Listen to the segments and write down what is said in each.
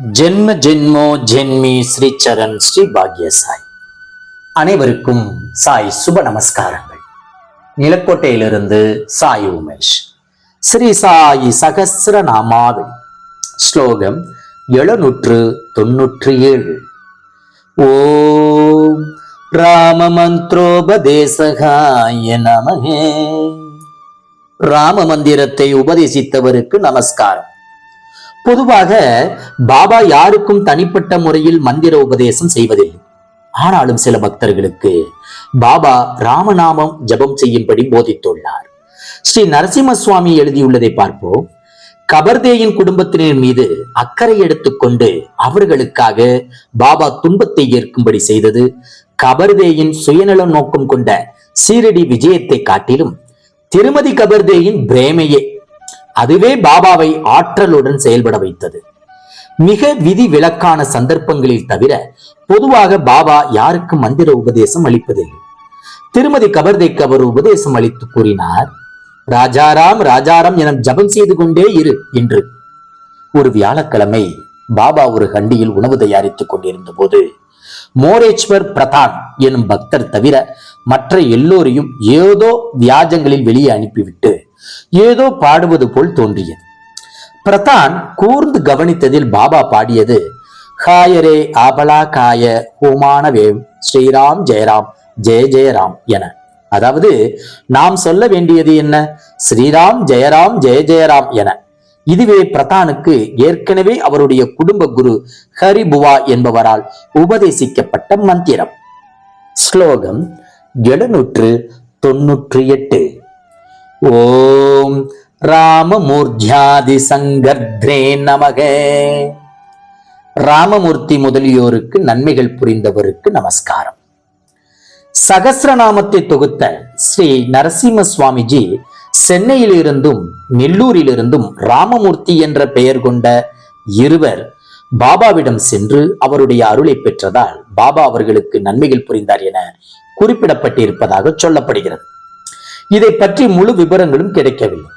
ஜென்ம ஜென்மோ ஜென்மி ஸ்ரீ சரண் ஸ்ரீ பாக்ய சாய் அனைவருக்கும் சாய் சுப நமஸ்காரங்கள். நிலக்கோட்டையிலிருந்து சாய் உமேஷ். ஸ்ரீ சாயி சகசிர நாமாவளி ஸ்லோகம் எழுநூற்று தொன்னூற்றி ஏழு. ஓம் ராம மந்திரோபதேசகாய நமகே ராம மந்திரத்தை உபதேசித்தவருக்கு நமஸ்காரம். பொதுவாக பாபா யாருக்கும் தனிப்பட்ட முறையில் மந்திர உபதேசம் செய்வதில்லை. ஆனாலும் சில பக்தர்களுக்கு பாபா ராமநாமம் ஜபம் செய்யும்படி போதித்துள்ளார். ஸ்ரீ நரசிம்ம சுவாமி எழுதியுள்ளதை பார்ப்போம். கபர்தேயின் குடும்பத்தினர் மீது அக்கறை எடுத்துக்கொண்டு அவர்களுக்காக பாபா துன்பத்தை ஏற்கும்படி செய்தது கபர்தேயின் சுயநலம் நோக்கம் கொண்ட சீரடி விஜயத்தை காட்டிலும் திருமதி கபர்தேயின் பிரேமையே அதுவே பாபாவை ஆற்றலுடன் செயல்பட வைத்தது. மிக விதி விலக்கான சந்தர்ப்பங்களில் தவிர பொதுவாக பாபா யாருக்கும் மந்திர உபதேசம் அளிப்பதில்லை. திருமதி கபர்தைக்கு அவர் உபதேசம் அளித்து கூறினார் ராஜாராம் ராஜாராம் என ஜபம் செய்து கொண்டே இரு என்று. ஒரு வியாழக்கிழமை பாபா ஒரு கண்டியில் உணவு தயாரித்துக் கொண்டிருந்த போது மோரேஸ்வர் பிரதான் எனும் பக்தர் தவிர மற்ற எல்லோரையும் ஏதோ வியாஜங்களில் வெளியே அனுப்பிவிட்டு ஏதோ பாடுவது போல் தோன்றியது. பிரதான் கூர்ந்து கவனித்ததில் பாபா பாடியது ஹாயரே ஆபலா காய ஹோமானவேம் ஸ்ரீராம் ஜெயராம் ஜெய ஜெயராம் என. அதாவது நாம் சொல்ல வேண்டியது என்ன? ஸ்ரீராம் ஜெயராம் ஜெய ஜெயராம் என. இதுவே பிரதானுக்கு ஏற்கனவே அவருடைய குடும்ப குரு ஹரிபுவா என்பவரால் உபதேசிக்கப்பட்ட மந்திரம். ஸ்லோகம் எழுநூற்று தொன்னூற்றி எட்டு. ஓம் ராமமூர்த்தியாதி சங்கர்த்ரே நமக. ராமமூர்த்தி முதலியோருக்கு நன்மைகள் புரிந்தவருக்கு நமஸ்காரம். சகசிரநாமத்தை தொகுத்த ஸ்ரீ நரசிம்ம சுவாமிஜி சென்னையிலிருந்தும் நெல்லூரிலிருந்தும் ராமமூர்த்தி என்ற பெயர் கொண்ட இருவர் பாபாவிடம் சென்று அவருடைய அருளை பெற்றதால் பாபா அவர்களுக்கு நன்மைகள் புரிந்தார் என குறிப்பிடப்பட்டிருப்பதாக சொல்லப்படுகிறது. இதை பற்றி முழு விவரங்களும் கிடைக்கவில்லை.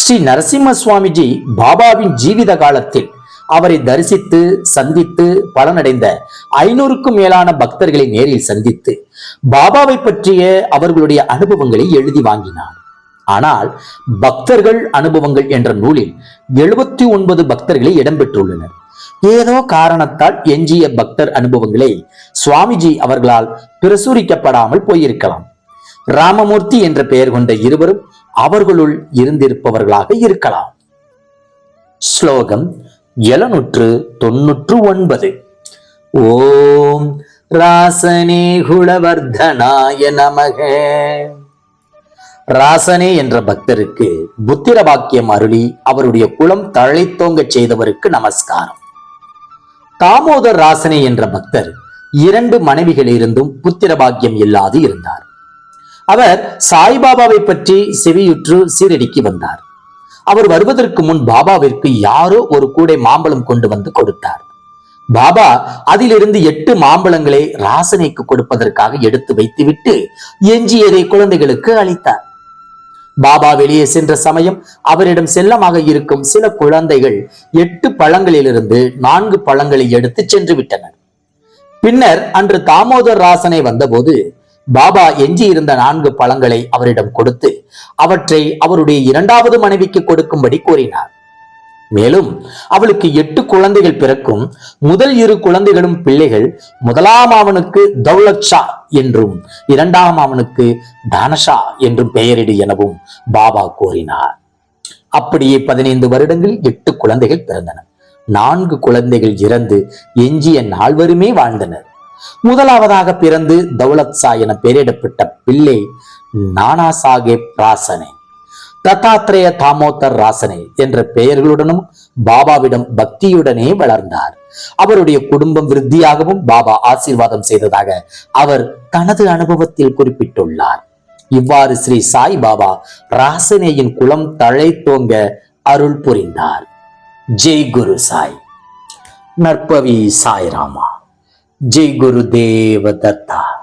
ஸ்ரீ நரசிம்ம சுவாமிஜி பாபாவின் ஜீவித காலத்தில் அவரை தரிசித்து சந்தித்து பலனடைந்த ஐநூறுக்கும் மேலான பக்தர்களை நேரில் சந்தித்து பாபாவை பற்றிய அவர்களுடைய அனுபவங்களை எழுதி வாங்கினார். ஆனால் பக்தர்கள் அனுபவங்கள் என்ற நூலில் எழுபத்தி ஒன்பது பக்தர்களை இடம்பெற்றுள்ளனர். ஏதோ காரணத்தால் எஞ்சிய பக்தர் அனுபவங்களை சுவாமிஜி அவர்களால் பிரசுரிக்கப்படாமல் போயிருக்கலாம். ராமமூர்த்தி என்ற பெயர் கொண்ட இருவரும் அவர்களுள் இருந்திருப்பவர்களாக இருக்கலாம். ஸ்லோகம் எழுநூற்று தொன்னூற்று ஒன்பது. ஓம் ராசனே குலவர்தனாய நமக. ராசனே என்ற பக்தருக்கு புத்திர பாக்கியம் அருளி அவருடைய குலம் தழைத்தோங்கச் செய்தவருக்கு நமஸ்காரம். தாமோதர் ராசனே என்ற பக்தர் இரண்டு மனைவிகளிலிருந்தும் புத்திர பாக்கியம் இல்லாது இருந்தார். அவர் சாய்பாபாவை பற்றி செவியுற்று சீரடிக்கு வந்தார். அவர் வருவதற்கு முன் பாபாவிற்கு யாரோ ஒரு கூடை மாம்பழம் கொண்டு வந்து கொடுத்தார். பாபா அதிலிருந்து எட்டு மாம்பழங்களை ராசனைக்கு கொடுப்பதற்காக எடுத்து வைத்துவிட்டு எஞ்சியதை குழந்தைகளுக்கு அளித்தார். பாபா வெளியே சென்ற சமயம் அவரிடம் செல்லமாக இருக்கும் சில குழந்தைகள் எட்டு பழங்களிலிருந்து நான்கு பழங்களை எடுத்து சென்று விட்டனர். பின்னர் அன்று தாமோதர் ராசனை வந்தபோது பாபா எஞ்சி இருந்த நான்கு பழங்களை அவரிடம் கொடுத்து அவற்றை அவருடைய இரண்டாவது மனைவிக்கு கொடுக்கும்படி கூறினார். மேலும் அவளுக்கு எட்டு குழந்தைகள் பிறக்கும் முதல் இரு குழந்தைகளும் பிள்ளைகள் முதலாம் அவனுக்கு தௌலத்ஷா என்றும் இரண்டாம் அவனுக்கு தானஷா என்றும் பெயரிடு எனவும் பாபா கூறினார். அப்படியே பதினைந்து வருடங்களில் எட்டு குழந்தைகள் பிறந்தன. நான்கு குழந்தைகள் இறந்து எஞ்சிய நால்வருமே வாழ்ந்தனர். முதலாவதாக பிறந்து தௌலத் சா என பெயரிடப்பட்ட பிள்ளை நானா சாஹேப் ராசனே. தத்தாத்ரேய தாமோதர் ராசனே என்ற பெயர்களுடனும் பாபாவிடம் பக்தியுடனே வளர்ந்தார். அவருடைய குடும்பம் விருத்தியாகவும் பாபா ஆசீர்வாதம் செய்ததாக அவர் தனது அனுபவத்தில் குறிப்பிட்டுள்ளார். இவ்வாறு ஸ்ரீ சாய் பாபா ராசனேயின் குலம் தழைத்தோங்க அருள் புரிந்தார். ஜெய் குரு சாய். நற்பவி சாய் ராமா જય ગુરુદેવ દત્તા.